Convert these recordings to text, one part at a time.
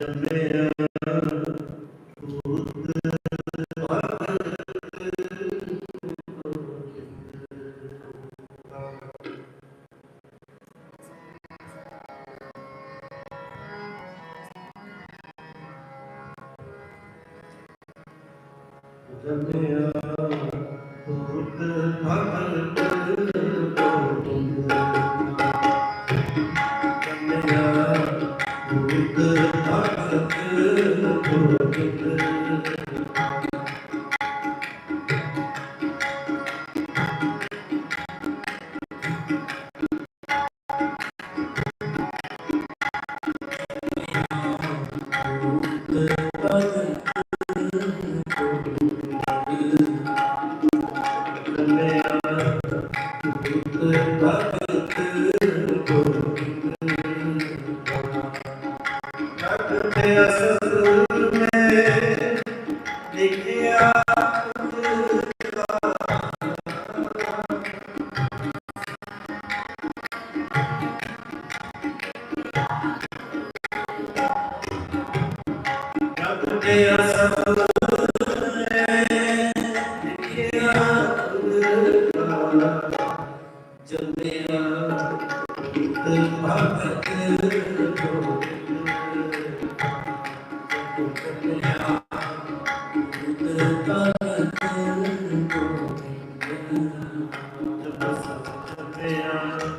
to be Yeah. Yeah.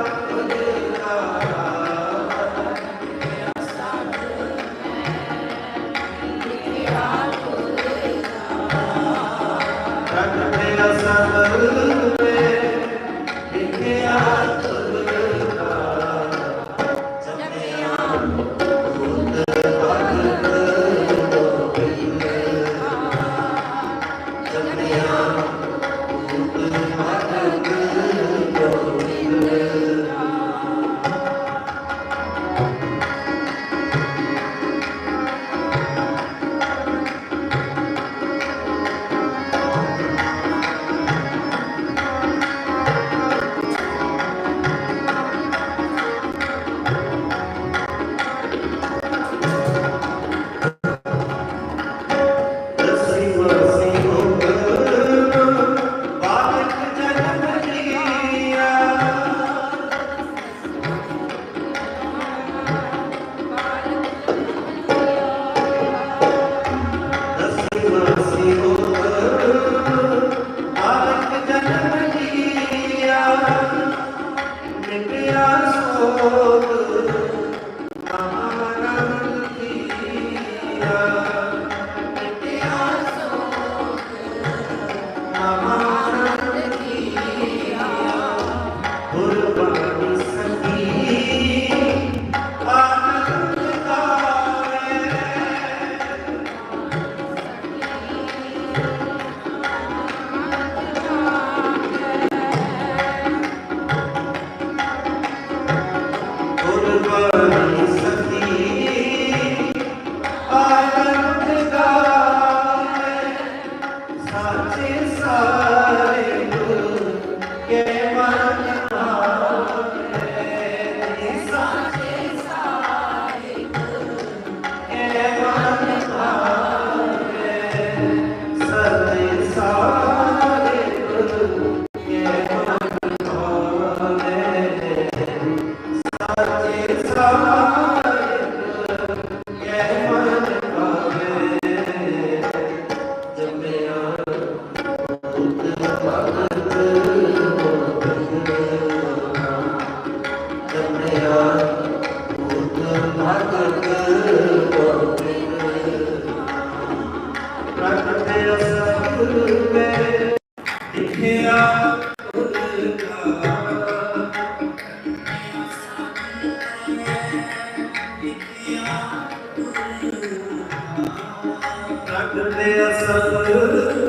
sangue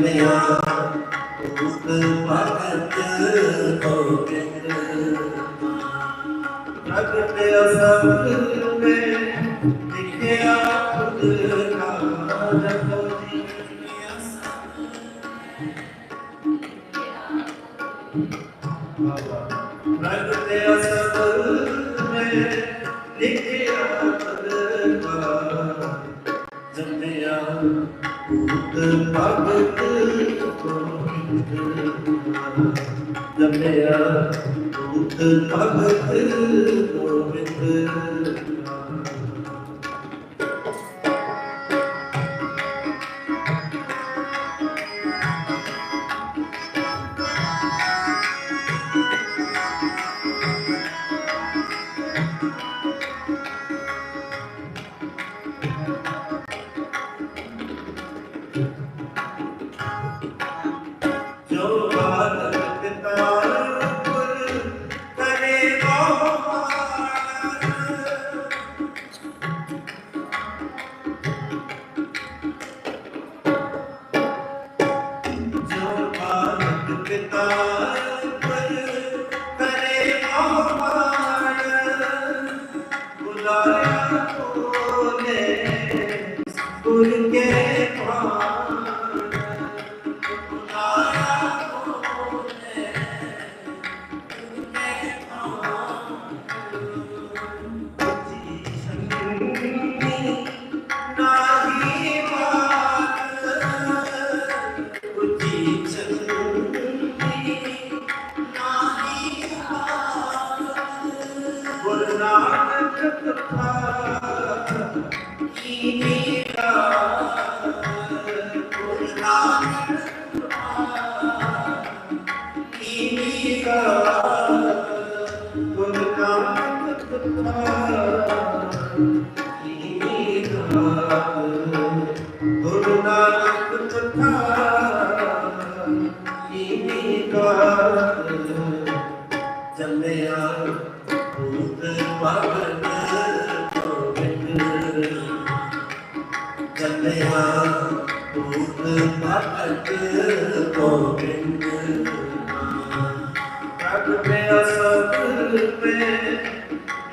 ਮਿਲਿਆ ਰੂਪ ਭਗਤ ਹੋ ਕੇ ਪ੍ਰਗਟ ਅਸਰ Yeah. ਭਟਕ ਕੋ ਕਿੰਗ ਕਰਤਾ ਰੱਬ ਤੇ ਅਸਰ ਤੇ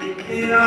ਲਿਖਿਆ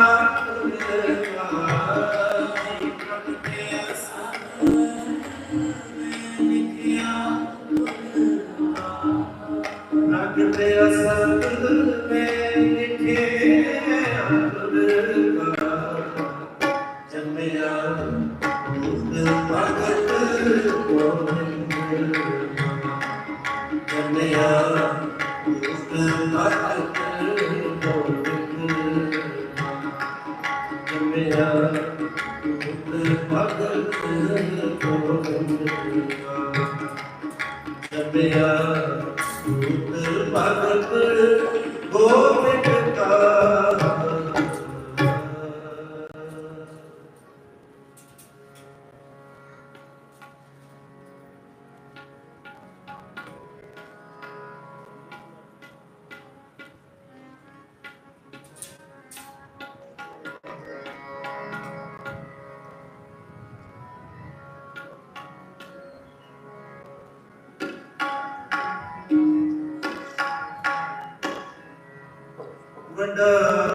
ਵੰਡਾ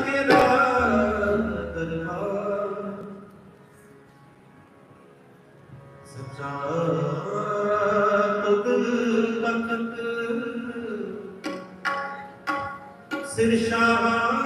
ਕੇ ਦਰਬਾਰ ਸੱਚਾ ਤੁਧ ਤਖਤ ਸਿਰ ਸ਼ਾਹਾਂ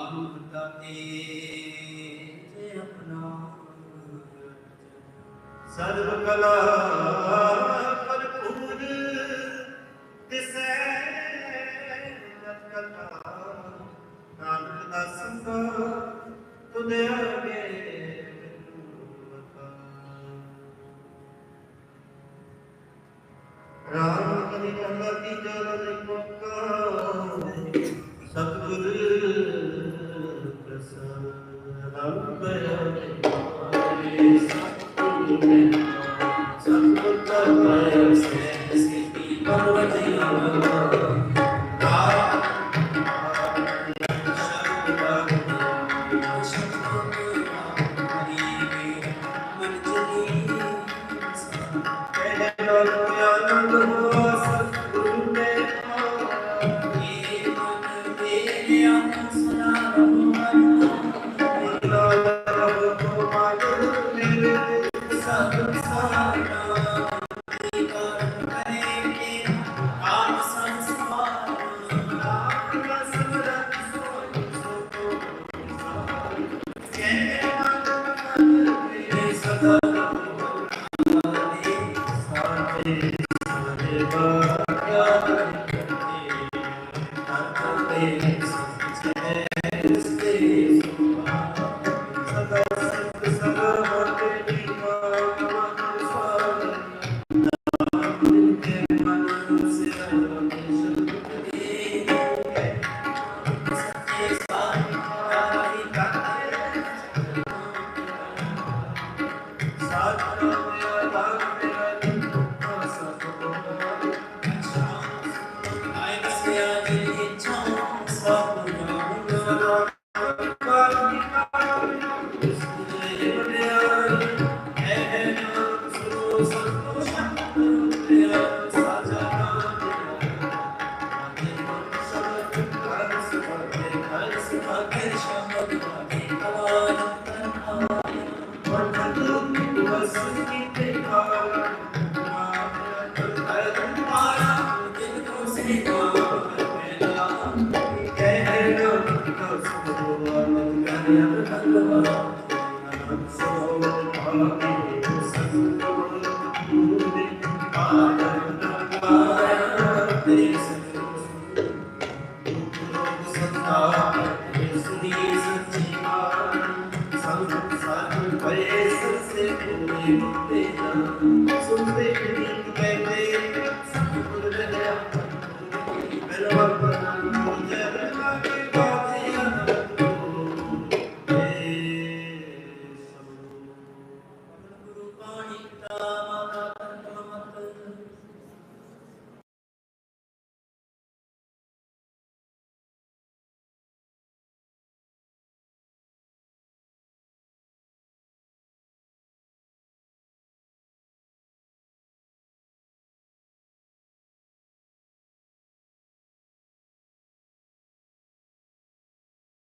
ਵਾਹਿਗੁਰੂ ਦਾਤੇ ਜੇ ਆਪਣਾ ਸਰਬ ਕਲਾ ਭਰਪੂਰ ਤਿਸੈ ਨਕਤਾ ਨਾਨਕ ਦਾ ਸੰਤ ਤੁਧੇ Amen. Thank you.